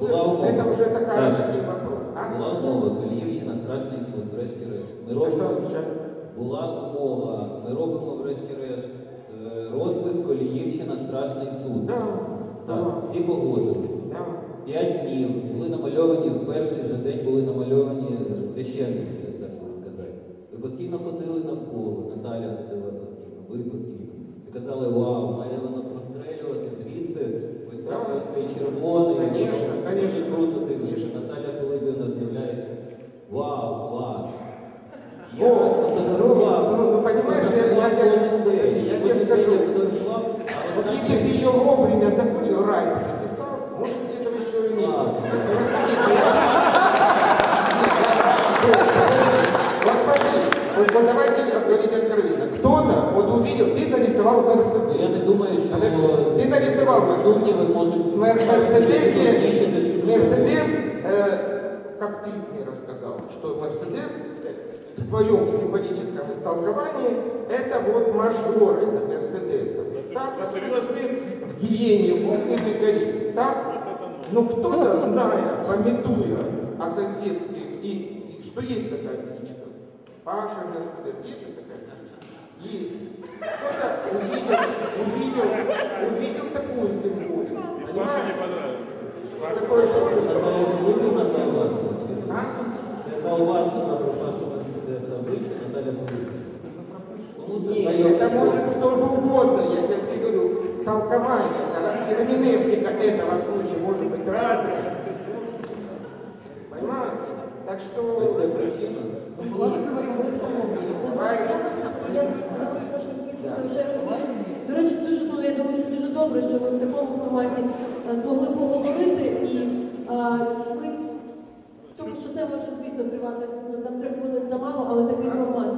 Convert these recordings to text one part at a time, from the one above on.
Була умова. это уже такая Саша, такой вопрос. А? Була умова, Коліївщина, страшний суд, врешті-решт. Ми Что, робимо, что, что? була умова, ми робимо врешті-решт е, розпис Коліївщина, страшний суд. Да, Так, да, всі погодились. да. П'ять днів були намальовані, в перший же день були намальовані священниці, так би сказати. Ви постійно ходили навколо, Наталя ходила постійно, ви постійно. І казали, вау, має воно прострелювати звідси, ось так Так. ось цей червоний. Конечно, воно конечно. Дуже круто дивишся. Наталя Пилипівна з'являється. Вау, клас. О, ну, ну, ну, понимаешь, я- я- я- я тебе скажу. Вот если ты ее вовремя закончил, рай написал, может быть, этого еще и не было. Мерседес. сумніви можуть Мер- Мерседесе, Більше до чужого. Мерседес, э, как ты мне рассказал, что Мерседес э, в твоем символическом истолковании это вот мажоры на Мерседесах. Так, которые должны в гиене в огненной гореть. Так? Но кто-то, зная, пометуя о соседских, и, и что есть такая кличка? Паша Мерседес, есть же такая кличка? Есть. Кто-то увидел, увидел, увидел такую символику. Понимаешь? Такое же может быть. Добре, що ви в такому форматі е, змогли поговорити і е, ви, тому що це може, звісно, тривати на три хвилин замало, але такий формат.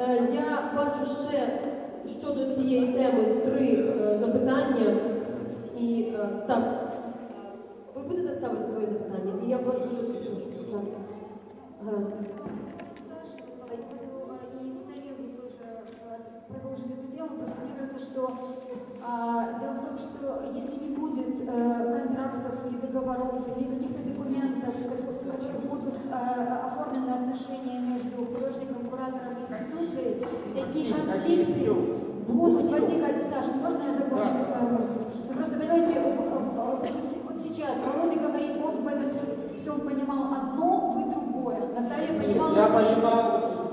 Е, Я бачу ще щодо цієї теми три запитання. І так, ви будете ставити свої запитання? І я вас дуже прошу. Так. Гаразд. Договоров или каких-то документов, в которых, будут а, оформлены отношения между художником, куратором и институцией, такие конфликты будут возникать. Саша, можно я закончу свою мысль? Вы просто понимаете, в- в- в- вот с- вот сейчас Володя говорит, он в этом всем, всем понимал одно, вы другое. Наталья понимала Я третье. понимал.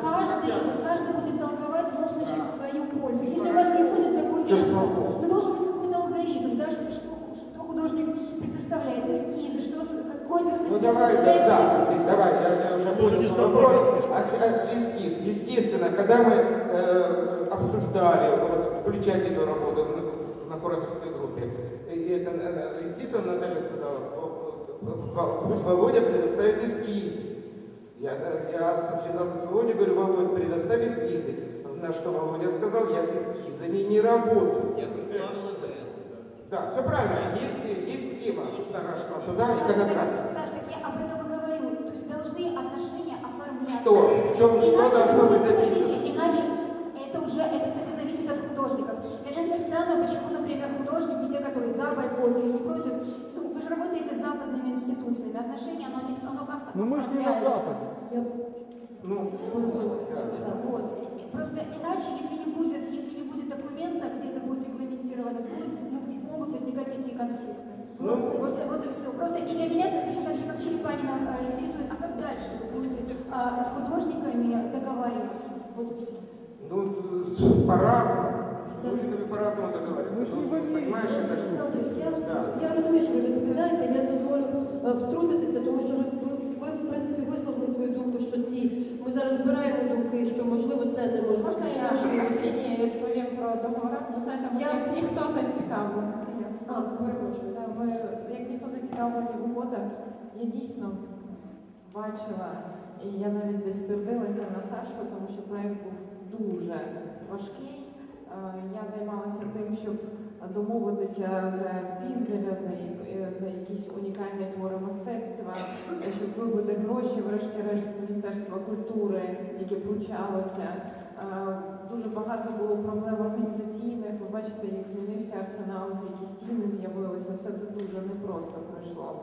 Каждый, каждый будет толковать в любом случае в свою пользу. Если у вас не будет Чё ж документа, плохого? ну должен быть какой-то алгоритм, да, что, что, что художник предоставляет, эскизы, что с- какой то Ну давай, да, да, давай, я, я уже понял твой вопрос. Эскиз. Естественно, когда мы э, обсуждали, ну, вот включать эту работу на, на кураторской группе, и это, э, естественно, Наталья сказала, «О, о, пусть Володя предоставит эскизы. Я, я связался с Володей, говорю, Володь, предоставь эскизы. На что Володя сказал, я с эскизами не работаю. Я представила те. Да, все правильно, есть, есть схема Старашного суда и конократии. Саша, так я об этом и говорю. То есть должны отношения оформляться. Что? В чем, что Иначе должно будет, быть записано? иначе это уже, это, кстати, зависит от художников. Например, странно, почему, например, художники, те, которые за бойкот или не против, ну, вы же работаете с западными институциями, отношения, оно, не, оно как-то Ну мы же не на. Западе. Я Ну, да. Вот. Просто иначе, если не будет, если не будет документа, где это будет регламентировано, будет, ну, могут возникать такие конфликты. Ну, вот, вот и все. Просто и для меня это точно так же, как Черепанина э, интересует, а как дальше вы будете а, с художниками договариваться? Вот и все. Ну, э, по-разному. Художниками по-разному договариваются. Ну, понимаешь, это же... Я, Да. я розумію, що ви відповідаєте, я дозволю е, втрутитися, тому що ви, ви, ви, в принципі, висловили свою думку, що ці ми зараз збираємо думки, що можливо це не можливо. Можна я Ксенії відповім про договори? Ви знаєте, ми Я- як ніхто зацікавлений. Це я. А, перепрошую. Та, Ми, як ніхто зацікавлені в угодах, я дійсно бачила, і я навіть десь сердилася на Сашу, тому що проєкт був дуже важкий. Е, Я займалася тим, щоб домовитися за Пінзеля, за, за якісь унікальні твори мистецтва, щоб вибити гроші, врешті-решт, Міністерства культури, яке пручалося. Е, Дуже багато було проблем організаційних. Ви бачите, як змінився арсенал, з які стіни з'явилися. Все це дуже непросто пройшло.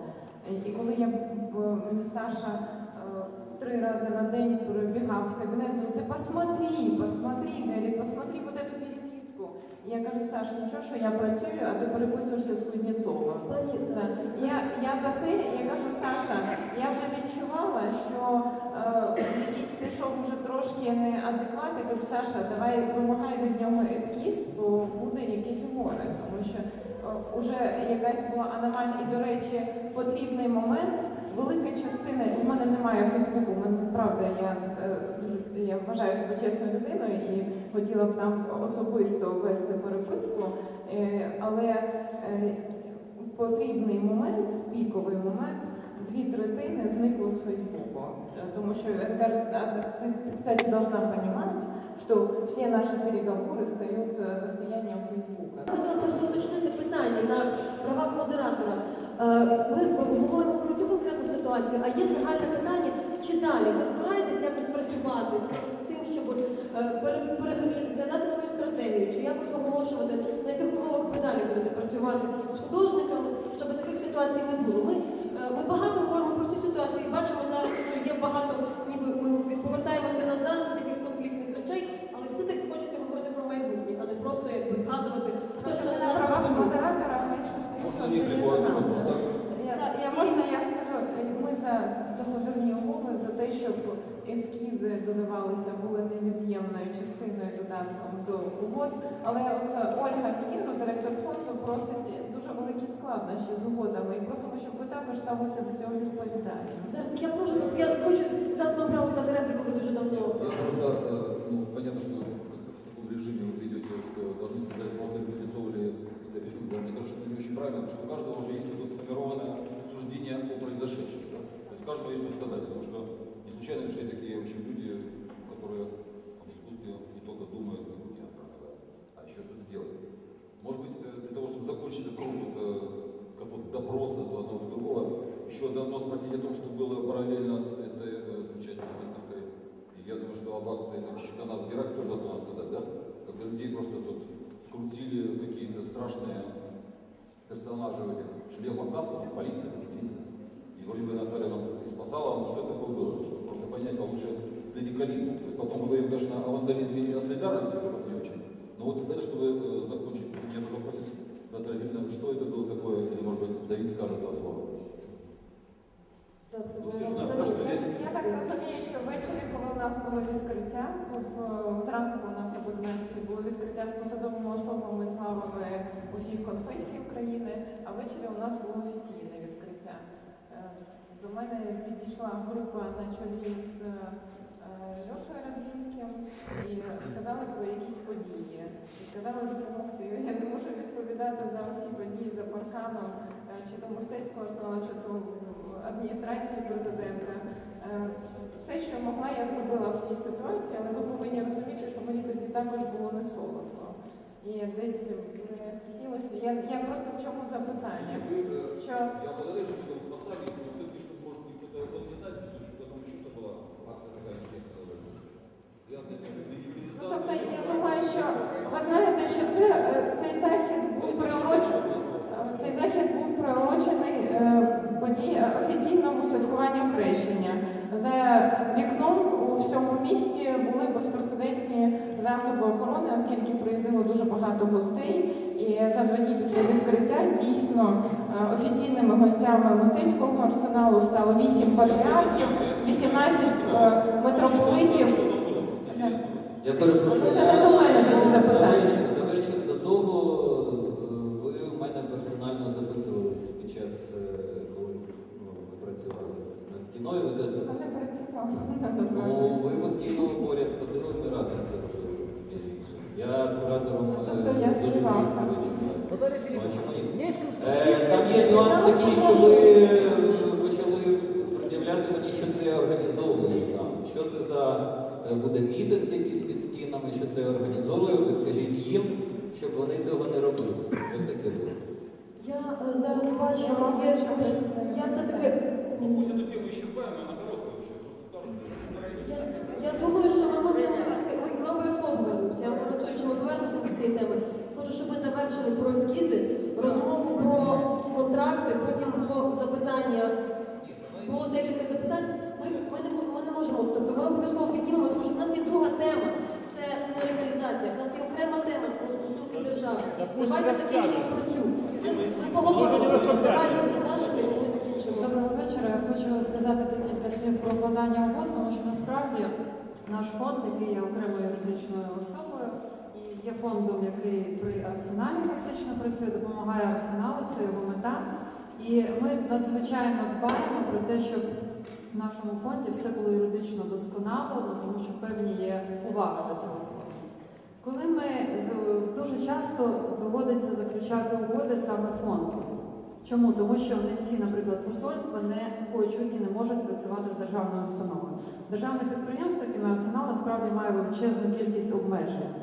І коли я мені Саша е, три рази на день прибігав в кабінет, говорив, ти посмотри, посмотри, говорить, посмотри вот эту переписку. І я кажу, Саш, нічого, що я працюю, а ти переписуєшся з Кузнєцовим. Пані, Да. Я, я за те, я кажу, Саша, я вже відчувала, що е, якийсь пішов вже трошки неадекват. Я кажу, Саша, давай вимагай від нього ескіз, бо буде якесь горе. Тому що е, уже якась була аномалія. І, до речі, потрібний момент велика частина, у мене немає Фейсбуку, мене правда, я е, дуже я вважаю себе чесною людиною і хотіла б там особисто вести переписку, е, але е, в потрібний момент, в піковий момент, дві третини зникло з Фейсбуку. Е, Тому що каже, ти, ти, кстати, должна понимать, что все наши переговоры стают э, достоянием Фейсбука. Хотіла просто уточнити питання на правах модератора. Е, Ми говоримо про цю конкретну ситуацію, а є загальне питання, чи далі ви збираєтесь якось працювати з тим, щоб е, переглядати свою стратегію, чи якось оголошувати, на яких умовах ви далі будете працювати з художниками, щоб таких ситуацій не було. Ми, е, ми багато говоримо про цю ситуацію і бачимо зараз, що є багато, ніби ми повертаємося назад до таких конфліктних речей, але все-таки хочеться говорити про майбутнє, а не просто якби згадувати, хто що Тобто не на нам правах зробив. модератора менше Можна слів. репліку, Анна, просто Я, я можна я скажу, ми за договірні умови за те, щоб ескізи додавалися, були невід'ємною частиною додатком до угод. Але от е, Ольга Мінізу, директор фонду, просить дуже великі складнощі з угодами і просимо, щоб ви також ставилися до цього відповідально. Зараз я прошу, я хочу дати вам право сказати репліку, ви дуже давно. Я просто, э, ну, понятно, что как-то в таком режиме вы видите, что должны создать просто Кузнецова мне кажется, это не очень правильно, потому что у каждого уже есть какое-то сформированное суждение о произошедшем. Да? То есть у каждого есть что сказать, потому что не случайно пришли такие в люди, которые об искусстве не только думают, я, правда, а еще что-то делают. Может быть, э, для того, чтобы закончить этот круг вот, э, какого-то допроса до одного до другого, еще заодно спросить о том, что было параллельно с этой э, замечательной выставкой. И я думаю, что об акции там, Чечкана Задирак тоже должна сказать, да? Когда людей просто тут скрутили какие-то страшные персонажи в этих шлемах гасках, полиция, милиция. И вроде бы Наталья нам и спасала, но что такое было, чтобы просто понять получше с радикализмом. То есть потом мы говорим, конечно, о вандализме и о солидарности уже не очень. Но вот это, чтобы э, закончить, мне нужно спросить, Наталья Филипповна, что это было такое, или может быть Давид скажет два слова. Це Ну, нас було відкриття, зранку у нас об 11 було відкриття з посадовими особами з главами усіх конфесій України, а ввечері у нас було офіційне відкриття. Е, До мене підійшла група на чолі з е, Льошою Радзінським і сказали про якісь події. І сказали допомогти. Я не можу відповідати за усі події за парканом, е, чи то мистецького арсеналу, чи то адміністрації президента Е, Все, що могла, я зробила в тій ситуації, але ви повинні розуміти, що мені тоді також було не солодко. І десь не хотілося. Я, я просто в чому запитання? вы, э, Що Я благодарю, что вы там спасали, но кто пишет, может быть, кто-то он не знает, что потом еще была акция такая интересная, связанная с ну, тобто я думаю, що ви знаєте, що це е, цей захід був приурочений. Е, Цей захід був приурочений е, події е, офіційному святкуванню хрещення. За вікном у всьому місті були безпрецедентні засоби охорони, оскільки приїздило дуже багато гостей. І за два дні після відкриття дійсно е, офіційними гостями мистецького арсеналу стало 8 патріархів, 18 е, митрополитів. Я перепрошую. Це не до мене тоді запитання. вечора, до вечора до того е, ви в мене персонально запитувались під час, е, коли ну, ви працювали над стіною, ви кажете, Я не працював. ну ви постійно поряд ходили, ми разом це робили. між іншим. Я з куратором е, Тобто я дуже співавка. близько відчуваю. Ну, а чому ні? Е, Там є нюанс такий, що ви почали пред'являти мені, що це організовує сам. Що це за е, буде мітинг якийсь під стінами, що це організовує, ви скажіть їм, щоб вони цього не робили. Ось таке було. Я е, зараз бачу, є, я все-таки Ну, пусть эту тему исчерпаем, она короткая вообще, просто. Я, я думаю, що ми мусимо все-таки, ми, ми обов'язково повернемося. Я вам ми повернемося до цієї теми. Хочу, щоб ми завершили про ескізи, розмову про контракти, потім було запитання було декілька запитань. Ми, ми, не, ми не можемо, тобто ми обов'язково піднімемо, тому що в нас є друга тема. Це нелегалізація. В нас є окрема тема про стосунки держави. Давайте закінчимо про цю. Ми, ми поговоримо. Давайте скажете, і ми закінчимо. Доброго вечора. Я хочу сказати декілька слів про укладання угод, тому що насправді наш фонд, який є окремою юридичною особою, і є фондом, який при арсеналі фактично працює, допомагає арсеналу, це його мета. І ми надзвичайно дбаємо про те, щоб в нашому фонді все було юридично досконало, тому що певні єуваги до цього. Коли ми дуже часто доводиться заключати угоди саме фонду. Чому? Тому що не всі, наприклад, посольства не хочуть і не можуть працювати з державною установою. Державне підприємство, яке має арсенал, насправді має величезну кількість обмежень,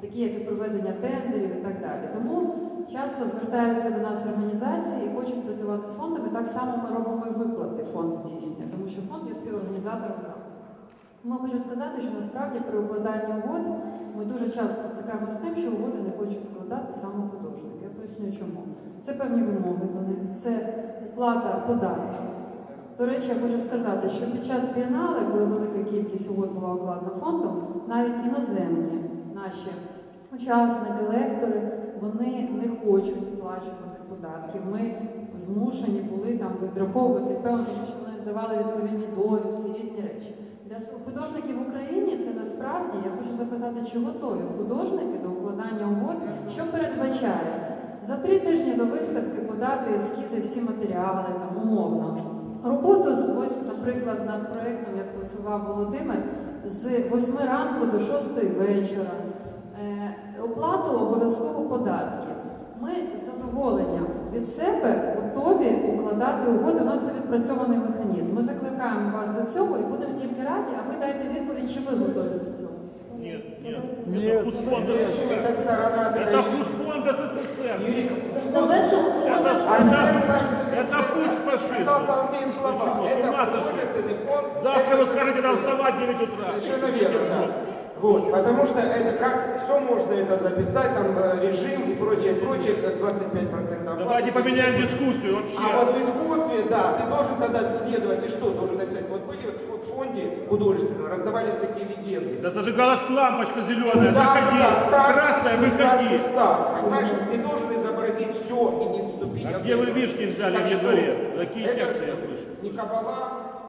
такі як і проведення тендерів і так далі. Тому часто звертаються до нас організації і хочуть працювати з фондами. Так само ми робимо і виплати фонд здійснює, тому що фонд є співорганізатором заходу. Тому хочу сказати, що насправді при укладанні угод ми дуже часто стикаємося з тим, що угоди не хочуть укладати саме художники. Я поясню чому. Це певні вимоги до них, це плата податків. До речі, я хочу сказати, що під час бієнале, коли велика кількість угод була укладена фондом, навіть іноземні наші учасники, лектори, вони не хочуть сплачувати податків. Ми змушені були там відраховувати певно, що вони давали відповідні довідки, різні речі. Для художників в Україні це насправді я хочу запитати, чи готові художники до укладання угод, що передбачає за три тижні до виставки подати ескізи, всі матеріали там умовно. Роботу з ось, наприклад, над проєктом, як працював Володимир, з 8 ранку до 6 вечора. Е, оплату обов'язково податків. Ми з задоволенням від себе готові укладати угоди. У нас це відпрацьований механізм. Ми закликаємо вас до цього і будемо тільки раді, а ви дайте відповідь, чи ви готові до цього. Нет, нет. Это худфонд Это СССР. сторона Это такая. худфонд СССР. Юрий, Завершимо Это, Арсен это, Санкт-Петербург это путь фашизма. сказал толстые слова. Почему? С Это ума сошли. художественный фонд. Завтра вы СССР. скажете нам вставать в 9 утра. Совершенно верно, да. Вот, потому что это как все можно это записать, там э, режим и прочее, прочее, как 25% оплаты. Давайте поменяем дискуссию вообще. А вот в искусстве, да, ты должен тогда следовать, и что должен написать? Вот были в фонде художественном, раздавались такие легенды. Да зажигалась лампочка зеленая. Да, Заходи. да, так, Красная, выходи. устав, понимаешь, ты должен изобразить все и не вступить. А где вы вишни взяли Так в дворе? Такие это тексты я слышу. Не кабала,